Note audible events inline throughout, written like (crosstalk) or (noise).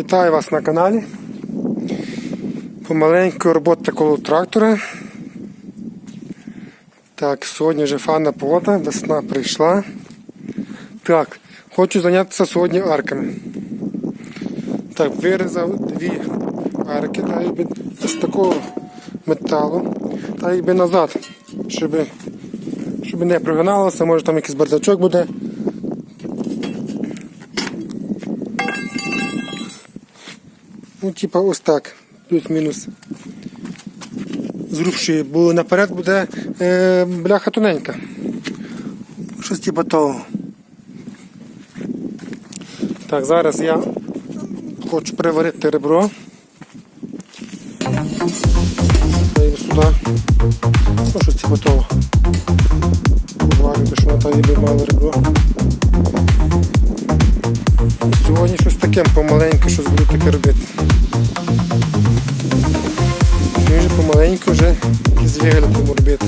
Вітаю вас на каналі. Помаленьку робота коло трактора. Так, сьогодні вже фанна погода, весна прийшла. Так, хочу зайнятися сьогодні арками. Так, вирізав дві арки, так якби з такого металу, так якби назад, щоб, щоб не прогиналося, може там якийсь бардачок буде. Ну, типа ось так, плюс-мінус. Зрубши, бо наперед буде е, бляха тоненька. Щось типа того. Так, зараз я хочу приварити ребро. Ставимо сюди. Ну, щось типа того. Варити, що там ніби мало ребро. Таке помаленьке, щось буду таке робити. І вже помаленьку вже з вигляд будемо робити.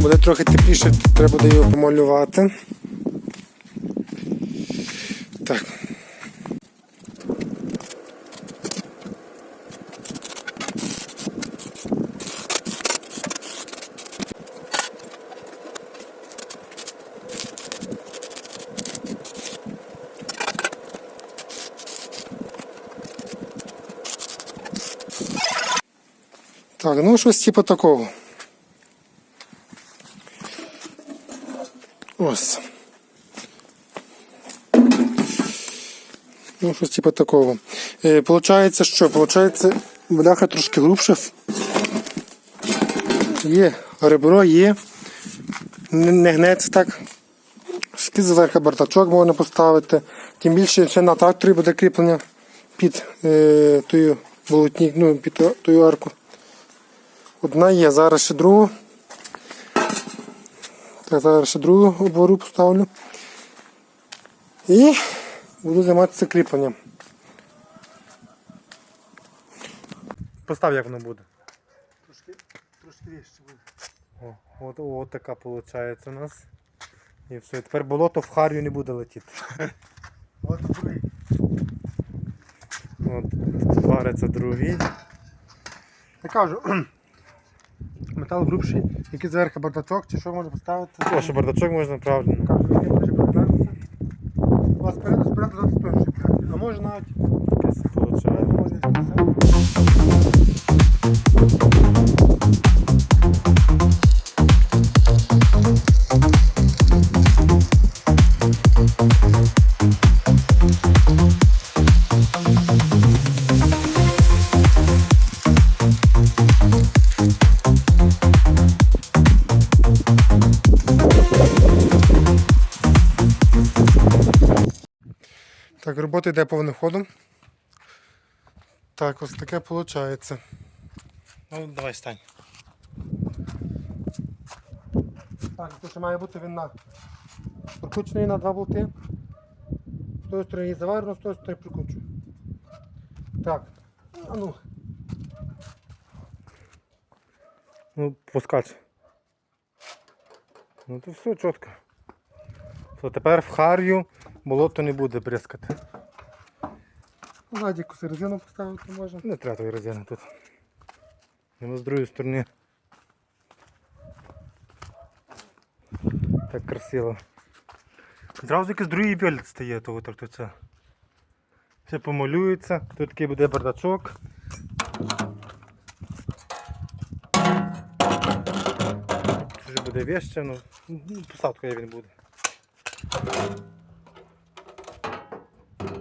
Буде трохи тепліше, треба буде його помалювати. Так. Так, ну щось типу такого. Ось. Ну, щось типу такого. Е, получається, що? Получається, бляха трошки грубше. Є ребро, є. Не, не гнеться так. Скид зверху бардачок можна поставити. Тим більше ще на тракторі буде кріплення під е, тою болотні, ну, під тою арку. Одна є, зараз ще другу. Так, зараз ще другу обору поставлю. І буду займатися кріпленням. Постав, як воно буде. Трошки, трошки вище буде. О, от, от така виходить у нас. І все. Тепер болото в харю не буде летіти. (laughs) От другий. От, вариться другий. Я кажу, метал грубший, який зверху бардачок, чи що можна поставити. О, що бардачок можна правильно. У вас спереду, спереду зараз стоїть ще. А може навіть, Якесь виходить. може все. Так, робота йде повним ходом. Так, ось таке виходить. Ну, давай стань. Так, що має бути він на прикручений на два болти. З тої сторони заварено, з тої сторони прикручую. Так. А ну, Ну, пускач. Ну то все чітко. То тепер в харю болото не буде бризкати. ззаді якусь резину поставити можна. Не треба тої резини тут. Воно з другої сторони. Так красиво. Зразу якийсь другий вигляд стає того тракторця. Все помалюється, тут такий буде бардачок. Тут вже буде вище, ну, ну посадка він буде.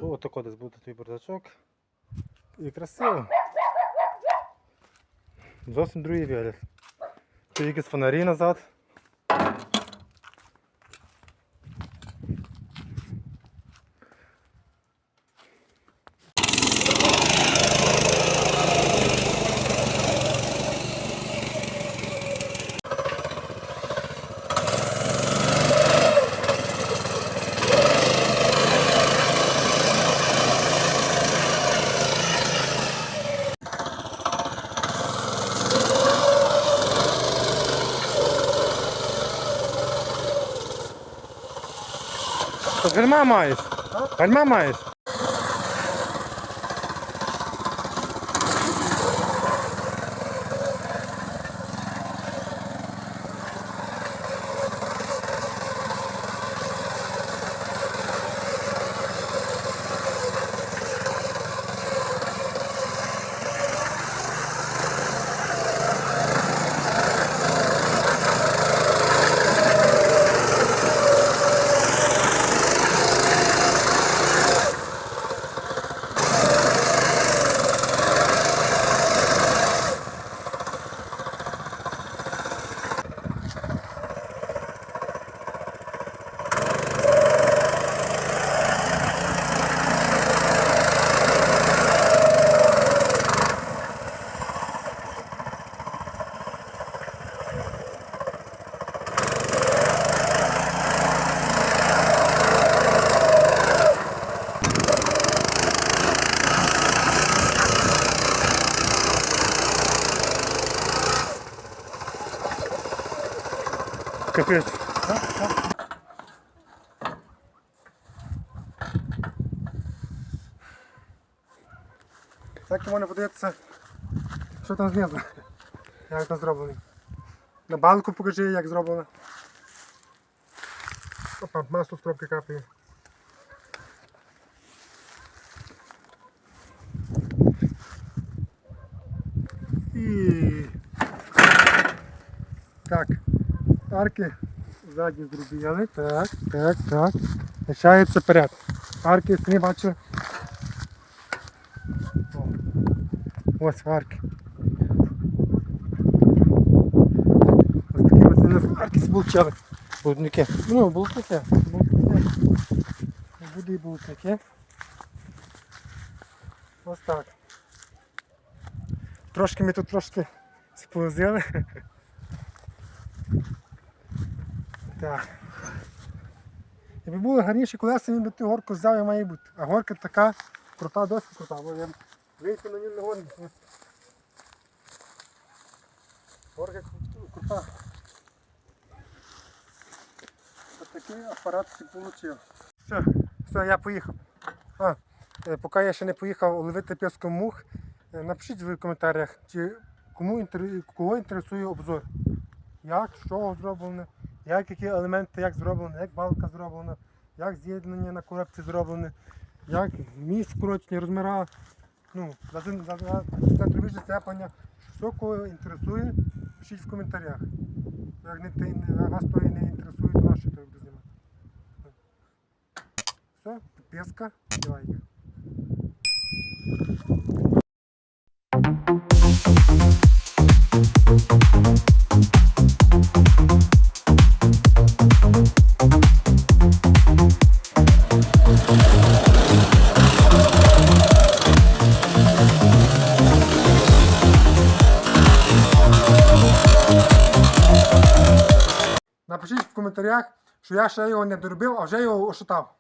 О, тако десь буде твій бардачок. І красиво. Зовсім другий вигляд. Тут якісь фонарі назад. Гальма маєш? Гальма маєш? Капець. Так. Так можна подивитися, що там знизу. Як там зроблено. На банку покажи, як зроблено. Опа, масло з пробки капає. І так, арки ззаді зробили. Так, так, так. Лишається перед. Арки самі бачили. О, Ось арки. Ось такі ось у нас арки збулчали. Болтники. Ну, болтники. Болтники. Буде і болтники. Ось так. Трошки ми тут трошки сповзили. Так. Якби були гарніші колеса, він би ту горку взяв і має бути. А горка така крута, досить крута, бо я вийти на нього не годен. Горка крута. Ось такий апарат отримав. Все, все, я поїхав. А, е, поки я ще не поїхав ловити піску мух, е, напишіть в коментарях, чи кому інтер- кого інтересує обзор. Як, чого зроблено, як які елементи, як зроблено, як балка зроблена, як з'єднання на коробці зроблене, як міст скорочені, розміра. Ну, за, центробіжне степання. Що кого інтересує, пишіть в коментарях. Як не, не, вас то і не інтересує, то нащо то знімати. Все, підписка і лайк. коментарях, що я ще його не доробив, а вже його ошатав.